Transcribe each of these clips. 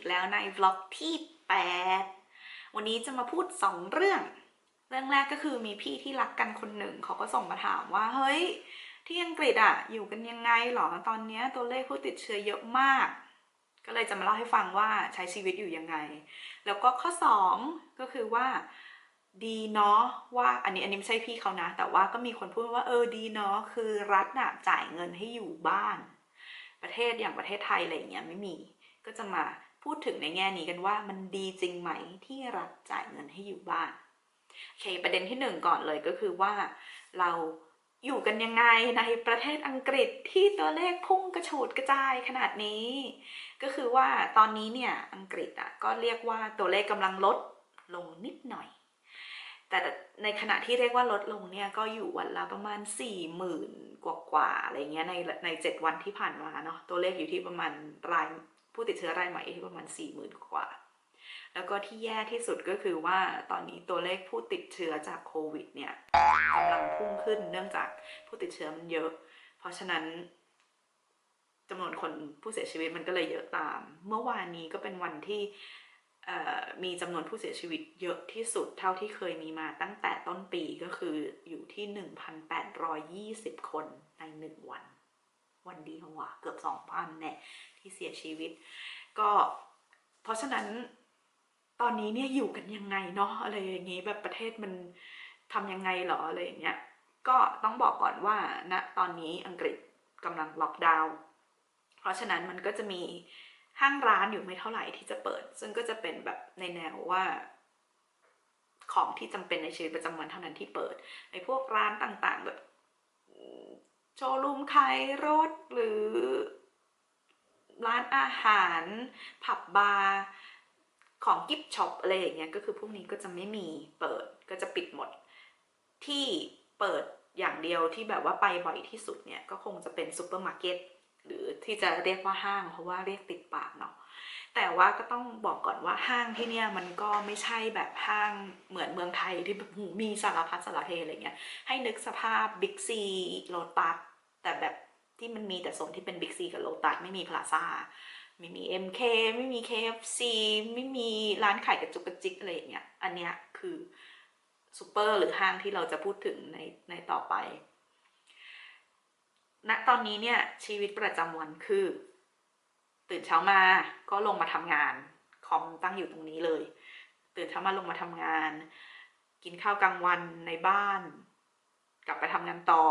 กแล้วในวล็อกที่ 8 วันนี้จะมาพูด 2 เรื่อง เรื่องแรกก็คือมีพี่ที่รักกันคนหนึ่งเขาก็ส่งมาถามว่า เฮ้ย ที่อังกฤษอะอยู่กันยังไงหรอตอนนี้ตัวเลขผู้ติดเชื้อเยอะมาก ก็เลยจะมาเล่าให้ฟังว่าใช้ชีวิตอยู่ยังไง แล้วก็ข้อ 2 ก็คือว่าดีเนาะว่าอันนี้อันนี้ไม่ใช่พี่เขานะ แต่ว่าก็มีคนพูดว่าเออดีเนาะคือรัฐน่ะจ่ายเงินให้อยู่บ้าน ประเทศอย่างประเทศไทยอะไรอย่างเงี้ยไม่มี ก็จะมา พูดถึงในแง่นี้กันว่ามันดีจริงไหมที่รัฐจ่ายเงินให้อยู่บ้านโอเคประเด็นที่หนึ่งก่อนเลยก็คือว่าเราอยู่กันยังไงในประเทศอังกฤษที่ตัวเลขพุ่งกระฉูดกระจายขนาดนี้ ก็คือว่าตอนนี้เนี่ยอังกฤษอะก็เรียกว่าตัวเลขกำลังลดลงนิดหน่อย แต่ในขณะที่เรียกว่าลดลงเนี่ยก็อยู่วันละประมาณ4ี่หมื่นกว่ากว่าๆอะไรเงี้ยในในเจ็ดวันที่ผ่านมาเนาะตัวเลขอยู่ที่ประมาณราย ผู้ติดเชื้อรายใหม่ที่ประมาณ4ี่หมื่นกว่า แล้วก็ที่แย่ที่สุดก็คือว่าตอนนี้ตัวเลขผู้ติดเชื้อจากโควิดเนี่ยกำลังพุ่งขึ้นเนื่องจากผู้ติดเชื้อมันเยอะ เพราะฉะนั้นจำนวนคนผู้เสียชีวิตมันก็เลยเยอะตาม เมื่อวานนี้ก็เป็นวันที่มีจำนวนผู้เสียชีวิตเยอะที่สุดเท่าที่เคยมีมาตั้งแต่ต้นปีก็คืออยู่ที่ 1,820 คนในหนึ่งวัน วันเดียวว่ะเกือบ2,000เนี่ยที่เสียชีวิต ก็เพราะฉะนั้นตอนนี้เนี่ยอยู่กันยังไงเนาะอะไรอย่างงี้แบบประเทศมันทำยังไงเหรออะไรอย่างเงี้ยก็ต้องบอกก่อนว่าณตอนนี้อังกฤษกำลังล็อกดาวน์เพราะฉะนั้นมันก็จะมีห้างร้านอยู่ไม่เท่าไหร่ที่จะเปิด ซึ่งก็จะเป็นแบบในแนวว่าของที่จำเป็นในชีวิตประจำวันเท่านั้นที่เปิดไอ้พวกร้านต่างๆแบบ โชว์รูมขายรถหรือร้านอาหาร ผับบาร์ของกิฟต์ช็อปอะไรอย่างเงี้ยก็คือพวกนี้ก็จะไม่มีเปิดก็จะปิดหมด ที่เปิดอย่างเดียวที่แบบว่าไปบ่อยที่สุดเนี่ย ก็คงจะเป็นซูเปอร์มาร์เก็ตหรือที่จะเรียกว่าห้างเพราะว่าเรียกติดปากเนาะแต่ว่าก็ต้องบอกก่อนว่าห้างที่เนี่ยมันก็ไม่ใช่แบบห้างเหมือนเมืองไทยที่แบบมีสารพัดสารเพอะไรเงี้ยให้นึกสภาพบิ๊กซีโลตัส แต่แบบที่มันมีแต่โซนที่เป็นบิ๊กซีกับโลตัสไม่มีพลาซ่าไม่มี MK ไม่มี KFC ไม่มีร้านขายกระจุกกระจิกอะไรอย่างเงี้ย อันเนี้ยคือซูเปอร์หรือห้างที่เราจะพูดถึงในในต่อไปณตอนนี้เนี่ยชีวิตประจำวันคือ ตื่นเช้ามาก็ลงมาทำงาน คอมตั้งอยู่ตรงนี้เลย ตื่นเช้ามาลงมาทำงาน กินข้าวกลางวันในบ้าน กลับไปทำงานต่อ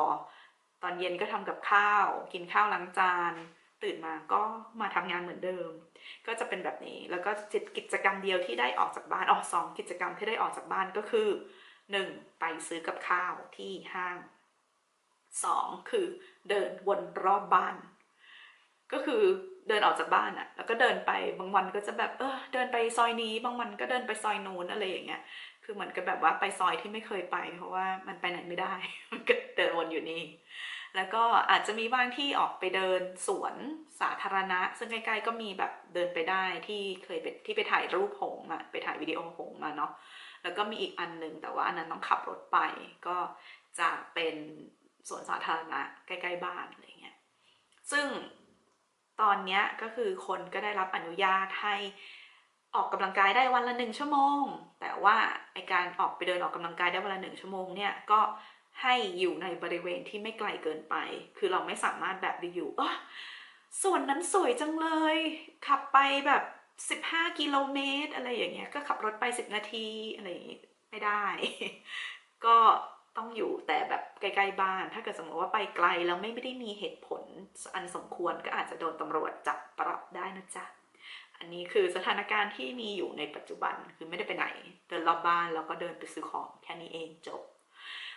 ตอนเย็นก็ทำกับข้าว กินข้าวล้างจาน ตื่นมาก็มาทำงานเหมือนเดิม ก็จะเป็นแบบนี้ แล้วก็จิตกิจกรรมเดียวที่ได้ออกจากบ้านอ๋อสองกิจกรรมที่ได้ออกจากบ้านก็คือหนึ่งไปซื้อกับข้าวที่ห้างสองคือเดินวนรอบบ้าน ก็คือเดินออกจากบ้านอะแล้วก็เดินไปบางวันก็จะแบบเออเดินไปซอยนี้ บางวันก็เดินไปซอยนู้นอะไรอย่างเงี้ย คือเหมือนกับแบบว่าไปซอยที่ไม่เคยไป เพราะว่ามันไปไหนไม่ได้ มันก็เดินวนอยู่นี่ แล้วก็อาจจะมีบางที่ออกไปเดินสวนสาธารณะ ซึ่งใกล้ๆก็มีแบบเดินไปได้ที่เคยไปที่ไปถ่ายรูปหงมาไปถ่ายวิดีโอหงมาเนาะ แล้วก็มีอีกอันหนึ่งแต่ว่าอันนั้นต้องขับรถไป ก็จะเป็นสวนสาธารณะใกล้ๆบ้านอะไรเงี้ย ซึ่งตอนเนี้ยก็คือคนก็ได้รับอนุญาตให้ออกกำลังกายได้วันละหนึ่งชั่วโมง แต่ว่าไอการออกไปเดินออกกำลังกายได้วันละหนึ่งชั่วโมงเนี่ยก็ให้อยู่ในบริเวณที่ไม่ไกลเกินไป คือเราไม่สามารถแบบไปอยู่เออส่วนนั้นสวยจังเลย ขับไปแบบ 15 กิโลเมตร อะไรอย่างเงี้ย ก็ขับรถไป 10 นาทีอะไรอย่างงี้ไม่ได้ ก็ต้องอยู่แต่แบบใกล้ๆบ้าน ถ้าเกิดสมมติว่าไปไกลแล้วไม่ได้มีเหตุผลอันสมควรก็อาจจะโดนตำรวจจับปรับได้นะจ๊ะ อันนี้คือสถานการณ์ที่มีอยู่ในปัจจุบันคือไม่ได้ไปไหน เดินรอบบ้านแล้วก็เดินไปซื้อของแค่นี้เองจบ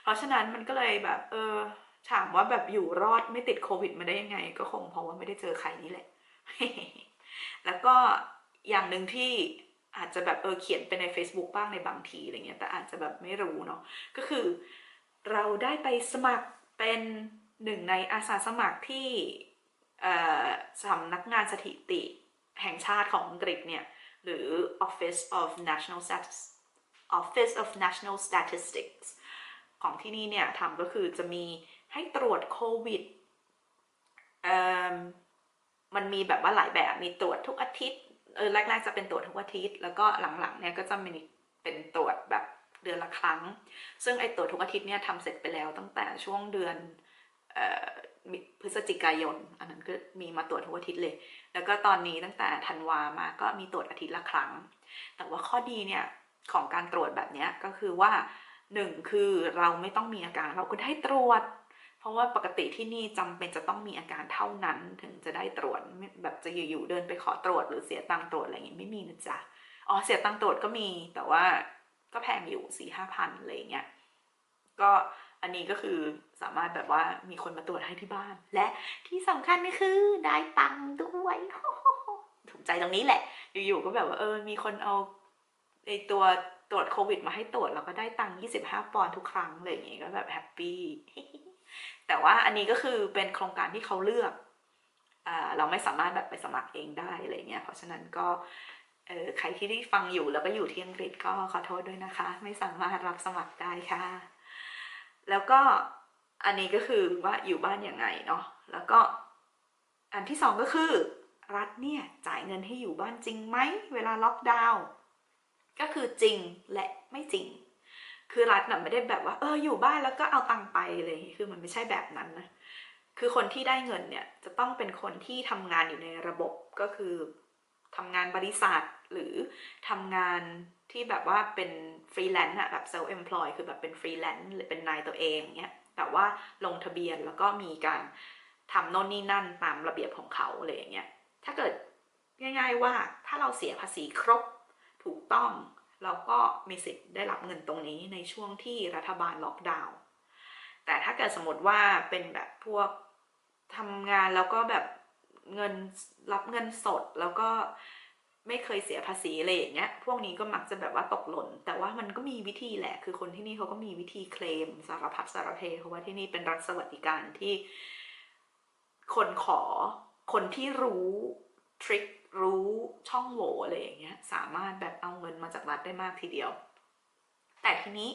เพราะฉะนั้นมันก็เลยแบบเออถามว่าแบบอยู่รอดไม่ติดโควิดมาได้ยังไง ก็คงเพราะว่าไม่ได้เจอใครนี่แหละ แล้วก็อย่างหนึ่งที่อาจจะแบบเออเขียนไปใน Facebook บ้างในบางทีอะไรเงี้ยแต่อาจจะแบบไม่รู้เนาะก็คือ เราได้ไปสมัครเป็นหนึ่งในอาสาสมัครที่สำนักงานสถิติ แห่งชาติของอังกฤษเนี่ย หรือ Office of National Statis Office of National Statistics ของที่นี่เนี่ยทำก็คือจะมีให้ตรวจโควิดมันมีแบบว่าหลายแบบมีตรวจทุกอาทิตย์เออแรกๆจะเป็นตรวจทุกอาทิตย์ แล้วก็หลังๆเนี่ยก็จะมีเป็นตรวจแบบเดือนละครั้ง ซึ่งไอ้ตรวจทุกอาทิตย์เนี่ยทำเสร็จไปแล้วตั้งแต่ช่วงเดือนเพฤศจิกายน อันนั้นก็มีมาตรวจทุกอาทิตย์เลย แล้วก็ตอนนี้ตั้งแต่ธันวามาก็มีตรวจอาทิตย์ละครั้ง แต่ว่าข้อดีเนี่ยของการตรวจแบบนี้ก็คือว่าหนึ่งคือเราไม่ต้องมีอาการเราก็ได้ตรวจ เพราะว่าปกติที่นี่จำเป็นจะต้องมีอาการเท่านั้นถึงจะได้ตรวจแบบจะอยู่ๆเดินไปขอตรวจหรือเสียตังตรวจอะไรอย่างงี้ไม่มีนะจ๊ะอ๋อเสียตังตรวจก็มีแต่ว่าก็แพงอยู่สี่ห้าพันอะไรเงี้ยก็ อันนี้ก็คือสามารถแบบว่ามีคนมาตรวจให้ที่บ้าน และที่สำคัญก็คือได้ตังค์ด้วยถูกใจตรงนี้แหละ อยู่ๆก็แบบว่าเออมีคนเอาไอตัวตรวจโควิดมาให้ตรวจแล้วก็ได้ตังค์25 ปอนด์ทุกครั้งอะไรอย่างงี้ก็แบบแฮปปี้แต่ว่าอันนี้ก็คือเป็นโครงการที่เขาเลือกอ่าเราไม่สามารถแบบไปสมัครเองได้อะไรเงี้ยเพราะฉะนั้นก็ใครที่ได้ฟังอยู่แล้วก็อยู่ที่อังกฤษก็ขอโทษด้วยนะคะ ไม่สามารถรับสมัครได้ค่ะ แล้วก็อันนี้ก็คือว่าอยู่บ้านยังไงเนาะแล้วก็อันที่สองก็คือ รัฐเนี่ยจ่ายเงินให้อยู่บ้านจริงไหมเวลาล็อกดาวน์ก็คือจริงและไม่จริง คือรัฐน่ะไม่ได้แบบว่า เอออยู่บ้านแล้วก็เอาตังค์ไปเลยคือมันไม่ใช่แบบนั้นนะคือคนที่ได้เงินเนี่ยจะต้องเป็นคนที่ทำงานอยู่ในระบบก็คือทำงานบริษัทหรือทำงาน ที่แบบว่าเป็นฟรีแลนซ์อะแบบเซลล์เอมพลอยคือแบบเป็นฟรีแลนซ์หรือเป็นนายตัวเองเนี่ยแต่ว่าลงทะเบียนแล้วก็มีการทำโน่นนี่นั่นตามระเบียบของเขาอะไรอย่างเงี้ยถ้าเกิดง่าย ๆว่าถ้าเราเสียภาษีครบถูกต้อง เราก็มีสิทธิ์ได้รับเงินตรงนี้ในช่วงที่รัฐบาลล็อกดาวน์แต่ถ้าเกิดสมมติว่าเป็นแบบพวกทำงานแล้วก็แบบเงินรับเงินสดแล้วก็ ไม่เคยเสียภาษีอะไรอย่างเงี้ย พวกนี้ก็มักจะแบบว่าตกหล่น แต่ว่ามันก็มีวิธีแหละ คือคนที่นี่เขาก็มีวิธีเคลมสารพัดสารเพเพราะว่าที่นี่เป็นรัฐสวัสดิการที่คนขอ คนที่รู้ทริครู้ช่องโหว่อะไรอย่างเงี้ย สามารถแบบเอาเงินมาจากรัฐได้มากทีเดียว แต่ทีนี้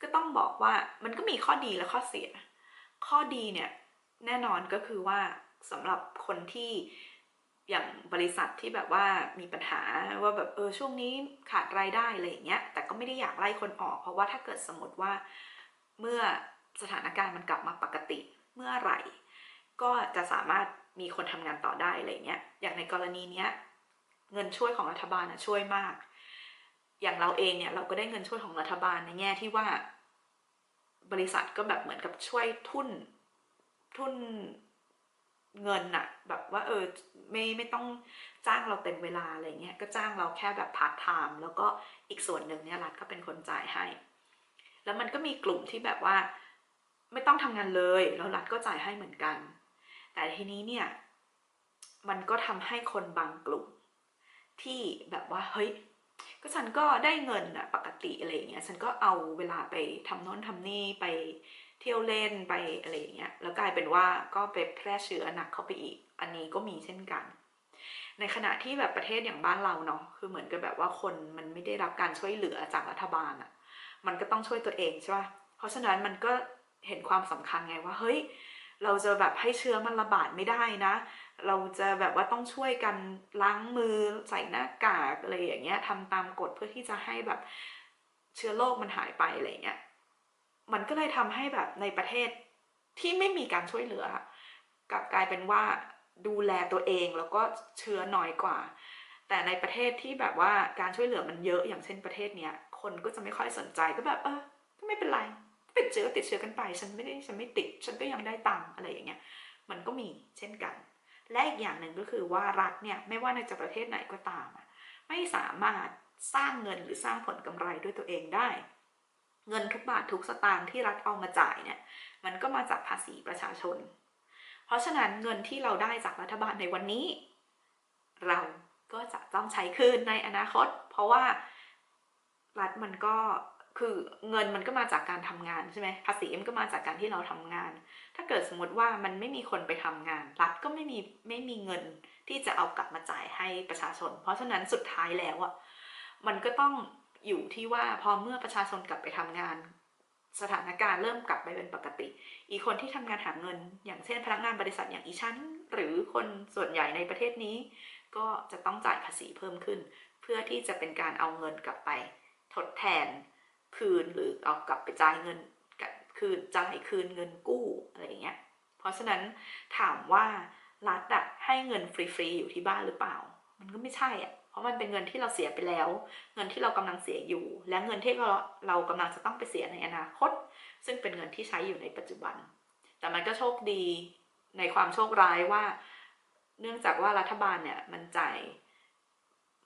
ก็ต้องบอกว่ามันก็มีข้อดีและข้อเสีย ข้อดีเนี่ยแน่นอนก็คือว่าสำหรับคนที่ อย่างบริษัทที่แบบว่ามีปัญหาว่าแบบเออช่วงนี้ขาดรายได้อะไรอย่างเงี้ยแต่ก็ไม่ได้อยากไล่คนออก เพราะว่าถ้าเกิดสมมติว่าเมื่อสถานการณ์มันกลับมาปกติเมื่อไหร่ ก็จะสามารถมีคนทำงานต่อได้อะไรเงี้ยอย่างในกรณีเนี้ยเงินช่วยของรัฐบาลนะช่วยมาก อย่างเราเองเนี่ยเราก็ได้เงินช่วยของรัฐบาลในแง่ที่ว่า บริษัทก็แบบเหมือนกับช่วยทุนทุน เงินอะแบบว่าเออไม่ไม่ต้องจ้างเราเต็มเวลาอะไรเงี้ยก็จ้างเราแค่แบบพาร์ทไทม์แล้วก็อีกส่วนหนึ่งเนี่ยรัฐก็เป็นคนจ่ายให้ แล้วมันก็มีกลุ่มที่แบบว่าไม่ต้องทำงานเลยแล้วรัฐก็จ่ายให้เหมือนกัน แต่ทีนี้เนี่ยมันก็ทำให้คนบางกลุ่ม ที่แบบว่าเฮ้ยก็ฉันก็ได้เงินอะปกติอะไรเงี้ยฉันก็เอาเวลาไปทำโน้นทำนี่ไป เที่ยวเล่นไปอะไรอย่างเงี้ยแล้วกลายเป็นว่าก็ไปแพร่เชื้อหนักเข้าไปอีก อันนี้ก็มีเช่นกัน ในขณะที่แบบประเทศอย่างบ้านเราเนาะคือเหมือนกับแบบว่าคนมันไม่ได้รับการช่วยเหลือจากรัฐบาลอะมันก็ต้องช่วยตัวเองใช่ป่ะเพราะฉะนั้นมันก็เห็นความสำคัญไงว่าเฮ้ยเราจะแบบให้เชื้อมันระบาดไม่ได้นะ เราจะแบบว่าต้องช่วยกันล้างมือใส่หน้ากากอะไรอย่างเงี้ยทำตามกฎเพื่อที่จะให้แบบเชื้อโรคมันหายไปอะไรเงี้ย มันก็เลยทำให้แบบในประเทศที่ไม่มีการช่วยเหลือกลับกลายเป็นว่าดูแลตัวเองแล้วก็เชื้อน้อยกว่า แต่ในประเทศที่แบบว่าการช่วยเหลือมันเยอะอย่างเช่นประเทศเนี้ยคนก็จะไม่ค่อยสนใจก็แบบเออก็ไม่เป็นไรติดเชื้อติดเชื้อกันไป ฉันไม่ได้ฉันไม่ติด ฉันก็ยังได้ตังอะไรอย่างเงี้ยมันก็มีเช่นกัน และอีกอย่างหนึ่งก็คือว่ารัฐเนี่ยไม่ว่าในจะประเทศไหนก็ตาม ไม่สามารถสร้างเงินหรือสร้างผลกำไรด้วยตัวเองได้ เงินทุกบาททุกสตางค์ที่รัฐเอามาจ่ายเนี่ยมันก็มาจากภาษีประชาชน เพราะฉะนั้นเงินที่เราได้จากรัฐบาลในวันนี้ เราก็จะต้องใช้คืนในอนาคต เพราะว่ารัฐมันก็คือเงินมันก็มาจากการทำงานใช่ไหมภาษีมันก็มาจากการที่เราทำงาน ถ้าเกิดสมมติว่ามันไม่มีคนไปทำงาน รัฐก็ไม่มีไม่มีเงินที่จะเอากลับมาจ่ายให้ประชาชน เพราะฉะนั้นสุดท้ายแล้วอะมันก็ต้อง อยู่ที่ว่าพอเมื่อประชาชนกลับไปทำงาน สถานการณ์เริ่มกลับไปเป็นปกติ อีกคนที่ทำงานหาเงิน อย่างเช่นพนักงานบริษัทอย่างอีชั้น หรือคนส่วนใหญ่ในประเทศนี้ ก็จะต้องจ่ายภาษีเพิ่มขึ้น เพื่อที่จะเป็นการเอาเงินกลับไป ทดแทนคืนหรือเอากลับไปจ่ายเงินคืนจ่ายคืนเงินกู้อะไรอย่างเงี้ย เพราะฉะนั้นถามว่ารัฐอะให้เงินฟรีๆอยู่ที่บ้านหรือเปล่า มันก็ไม่ใช่อะ เพราะมันเป็นเงินที่เราเสียไปแล้ว เงินที่เรากำลังเสียอยู่ และเงินที่เราเรากำลังจะต้องไปเสียในอนาคต ซึ่งเป็นเงินที่ใช้อยู่ในปัจจุบัน แต่มันก็โชคดีในความโชคร้ายว่า เนื่องจากว่ารัฐบาลเนี่ยมันจ่าย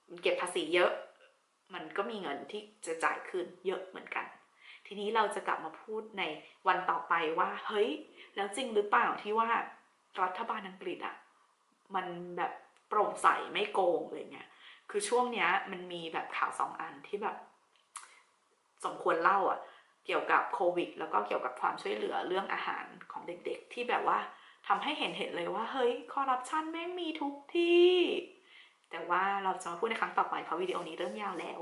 มันเก็บภาษีเยอะ มันก็มีเงินที่จะจ่ายคืนเยอะเหมือนกัน ทีนี้เราจะกลับมาพูดในวันต่อไปว่า เฮ้ย แล้วจริงหรือเปล่าที่ว่ารัฐบาลอังกฤษอะ มันแบบโปร่งใสไม่โกงเลยเนี่ย คือช่วงเนี้ยมันมีแบบข่าวสองอันที่แบบ สมควรเล่าอะเกี่ยวกับโควิด แล้วก็เกี่ยวกับความช่วยเหลือเรื่องอาหารของเด็กๆ ที่แบบว่าทำให้เห็นเห็นเลยว่า เฮ้ยคอร์รัปชันแม่งมีทุกที่ แต่ว่าเราจะมาพูดในครั้งต่อไปเพราะวิดีโอนี้เริ่มยาวแล้ว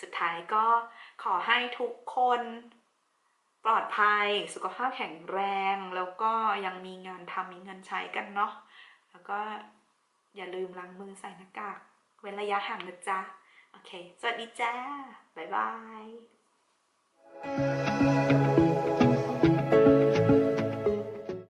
สุดท้ายก็ขอให้ทุกคนปลอดภัย สุขภาพแข็งแรง แล้วก็ยังมีงานทำมีเงินใช้กันเนาะแล้วก็อย่าลืมล้างมือใส่หน้ากาก เว้นระยะห่างนะจ๊ะ โอเค สวัสดีจ้า บ๊ายบาย